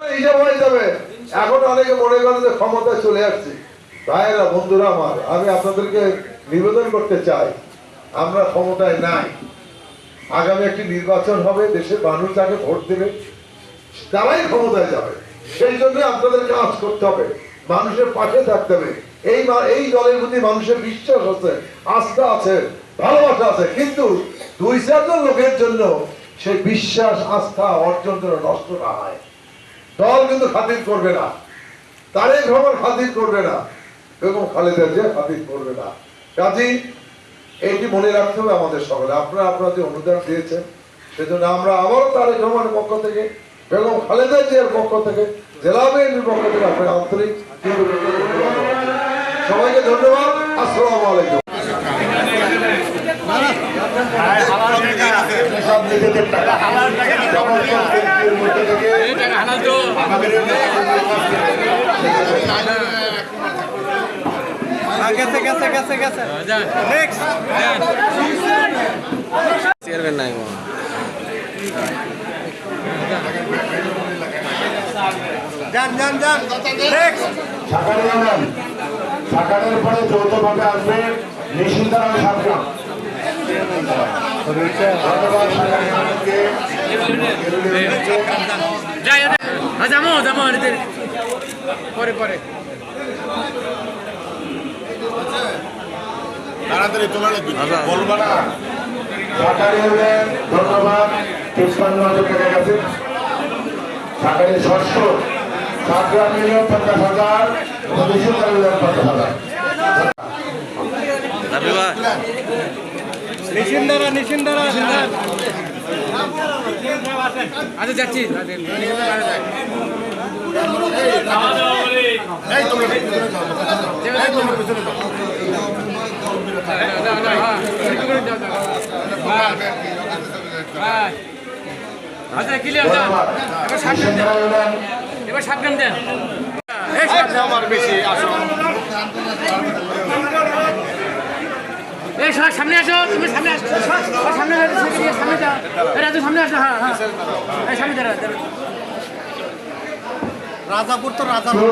করে আগামী একটি নির্বাচন হবে দেশের আপনাদের কাজ করতে হবে। মানুষের পাশে থাকতে হবে। এই এই দলের প্রতি মানুষের বিশ্বাস আছে, আস্থা আছে, ভালোবাসা আছে। কিন্তু দুই চারজন লোকের জন্য সেই বিশ্বাস, আস্থা, অর্জন যেন নষ্ট না হয়। দল কিন্তু খাতির করবে না। তারেক রহমান খাতির করবে না, বেগম খালেদা জিয়া খাতির করবে না। কাজী, এইটি মনে রাখতে হবে আমাদের সকলে। আপনারা আপনাদের অনুদান দিয়েছেন, সেজন্য আমরা আবারও তারেক রহমানের পক্ষ থেকে, বেগম খালেদা জিয়ার পক্ষ থেকে, জেলা বিএনপির পক্ষ থেকে আপনার আন্তরিক। সবাইকে ধন্যবাদ। আসসালামু আলাইকুম। সব নিজেদের টাকা আমাদের গেছে গেছে গেছে গেছে নেক্সট চেয়ারম্যান নাই যান যান যান পরে যৌথভাবে আসবে নিশিন্দারাম জানানকে যাব যাব পরে পরে ধন্যবাদ। তিপ্পান্ন হাজার টাকা গেছে সাকারের ষষ্ঠ এবং নিশিন্দারাম মিলিয়ন পঞ্চাশ হাজার আচ্ছা যাচ্ছি। আচ্ছা ক্লিয়ার এবার সাত গান দেন। এবার সাত গান দেন আমার বেশি আসো সবাই সামনে আসো তুমি সামনে আসো। সামনে আসো, সামনে সামনে যাও। রাজু সামনে আসো হ্যাঁ হ্যাঁ। সামনে দাঁড়া। রাজাপুর তো রাজাপুর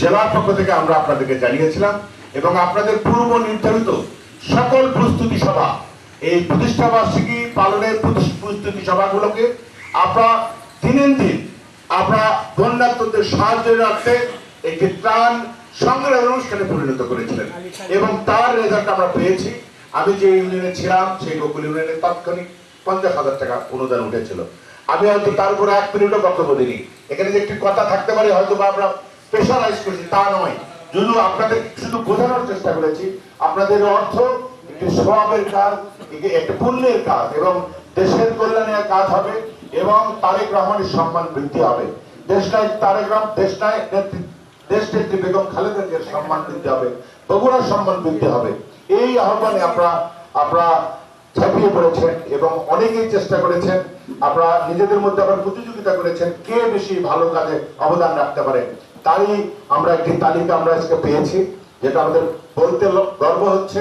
জেলার পক্ষ থেকে আমরা আপনাদেরকে জানিয়েছিলাম এবং আপনাদের পূর্ব নির্ধারিত সকল প্রস্তুতি সভা এই প্রতিষ্ঠা বার্ষিকী পালনের প্রস্তুতি সভাগুলোকে আপনারা দিনের দিন আমরা বন্যাত্মদের সাহায্য রাখতে একটি ত্রাণ সংগ্রহ অনুষ্ঠানে পরিণত করেছিলেন। এবং তার রেজাল্ট আমরা পেয়েছি। আমি যে ইউনিয়নে ছিলাম, সেই গোকুল ইউনিয়নে তাৎক্ষণিক পঞ্চাশ হাজার টাকা অনুদান উঠেছিল। আমি হয়তো তার উপরে এক মিনিটও বক্তব্য দিইনি। এখানে যে একটি কথা থাকতে পারে, হয়তো বা আমরা প্রেশারাইজ করছি, তা নয়। যদিও আপনাদের শুধু বোঝানোর চেষ্টা করেছি। আপনাদের অর্থ একটি স্বভাবের কাজ একটি পুণ্যের কাজ, এবং দেশের কল্যাণের কাজ হবে, এবং তারেক রহমানের সম্মান বৃদ্ধি হবে। দেশ নাই, তারেক রহমান, দেশ নাই নেত্রী দেশ বেগম খালেদা জিয়ার সম্মান বৃদ্ধি হবে বগুড়ার সম্মান বৃদ্ধি হবে। এই আহ্বানে আপনারা আপনারা ঝাঁপিয়ে পড়েছেন এবং অনেকেই চেষ্টা করেছেন আপনারা নিজেদের মধ্যে আবার প্রতিযোগিতা করেছেন, কে বেশি ভালো কাজে অবদান রাখতে পারে। তারই আমরা একটি তালিকা আমরা আজকে পেয়েছি, যেটা আমাদের বলতে গর্ব হচ্ছে।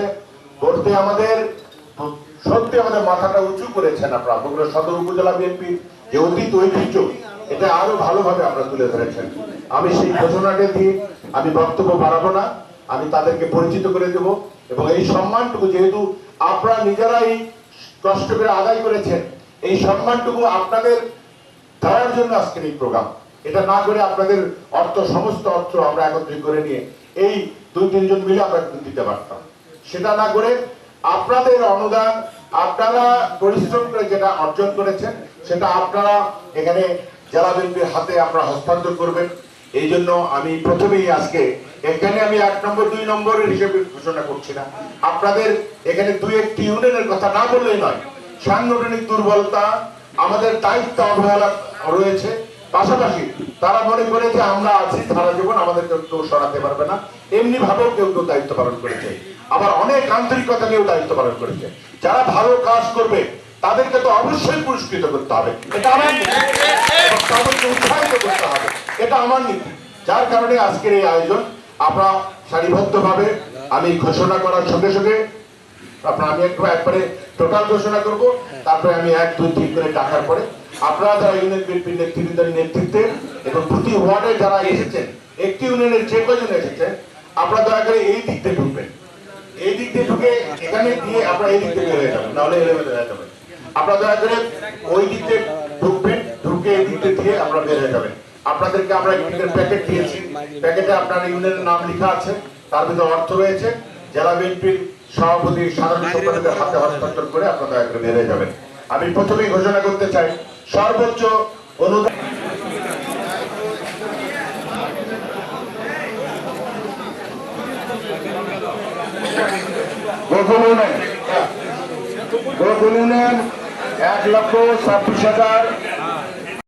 বলতে আমাদের, সত্যি আমাদের মাথাটা উঁচু করেছেন আপনারা, বগুড়া সদর উপজেলা বিএনপি যে অতীত ঐতিহ্য, এটা আরও ভালোভাবে আমরা তুলে ধরেছেন। আমি সেই ঘোষণাটা দিয়ে আমি বক্তব্য বাড়াবো না, আমি তাদেরকে পরিচিত করে দেব এবং এই সম্মানটুকু যেহেতু আপনারা নিজেরাই কষ্ট করে আদায় করেছেন, এই সম্মানটুকু আপনাদের দেওয়ার জন্য আজকের এই প্রোগ্রাম। এটা না করে আপনাদের অর্থ, সমস্ত অর্থ আমরা একত্রিত করে নিয়ে এই দুই তিনজন মিলে আমরা দিতে পারতাম। সেটা না করে আপনাদের অনুদান, আপনারা পরিশ্রম করে যেটা অর্জন করেছেন, সেটা আপনারা এখানে জেলা বিএনপির হাতে আপনারা হস্তান্তর করবেন। এই জন্য আমি প্রথমেই আজকে, এখানে আমি এক নম্বর, দুই নম্বরের হিসেবে ঘোষণা করছি না। আপনাদের এখানে দুই একটি ইউনিয়নের কথা না বললেই নয়, সাংগঠনিক দুর্বলতা, আমাদের দায়িত্ব অবহেলা রয়েছে। পাশাপাশি তারা মনে করে যে আমরা আছি, সারা জীবন আমাদের কেউ সরাতে পারবে না। এমনি ভাবেও কেউ কেউ দায়িত্ব পালন করেছে। আবার অনেক আন্তরিকতা নিয়েও দায়িত্ব পালন করেছে। যারা ভালো কাজ করবে তাদেরকে তো অবশ্যই পুরস্কৃত করতে হবে। এটা আমার নীতি। তাদেরকে উৎসাহিত করতে হবে। এটা আমার নীতি। যার কারণে আজকের এই আয়োজন আমরা সারিবদ্ধভাবে আমি ঘোষণা করার সঙ্গে সঙ্গে আপনার আমি একটু একবারে টোটাল ঘোষণা করব। তারপরে আমি এক দুই তিন করে ডাকার পরে আপনারা যারা ইউনিয়ন বিএনপির নেতৃবৃন্দের নেতৃত্বে এবং প্রতি ওয়ার্ডে যারা এসেছেন একটি ইউনিয়নের যে কজন এসেছেন আপনারা দয়া করে এই দিক দিয়ে ঢুকবেন। এই দিক দিয়ে ঢুকে এখানে দিয়ে আপনারা এই দিক দিয়ে বের হয়ে যাবেন। নাহলে এলেমেলে হয়ে যাবেন আপনারা ওই দিক ঢুকবেন, ঢুকে এই দিক দিয়ে আমরা বের হয়ে যাবেন। আপনাদেরকে আমরা ইউনিয়নের প্যাকেট দিয়েছি। প্যাকেটে আপনার ইউনিয়নের নাম লেখা আছে। তার ভিতরে অর্থ রয়েছে। জেলা বিএনপির সভাপতি, সাধারণ সম্পাদকের হাতে হস্তান্তর করে আপনারা দয়া বের হয়ে যাবেন। আমি প্রথমেই ঘোষণা করতে চাই, সর্বোচ্চ অনুদান গোকুল ইউনিয়ন। গোকুল ইউনিয়ন এক লক্ষ ছাব্বিশ হাজার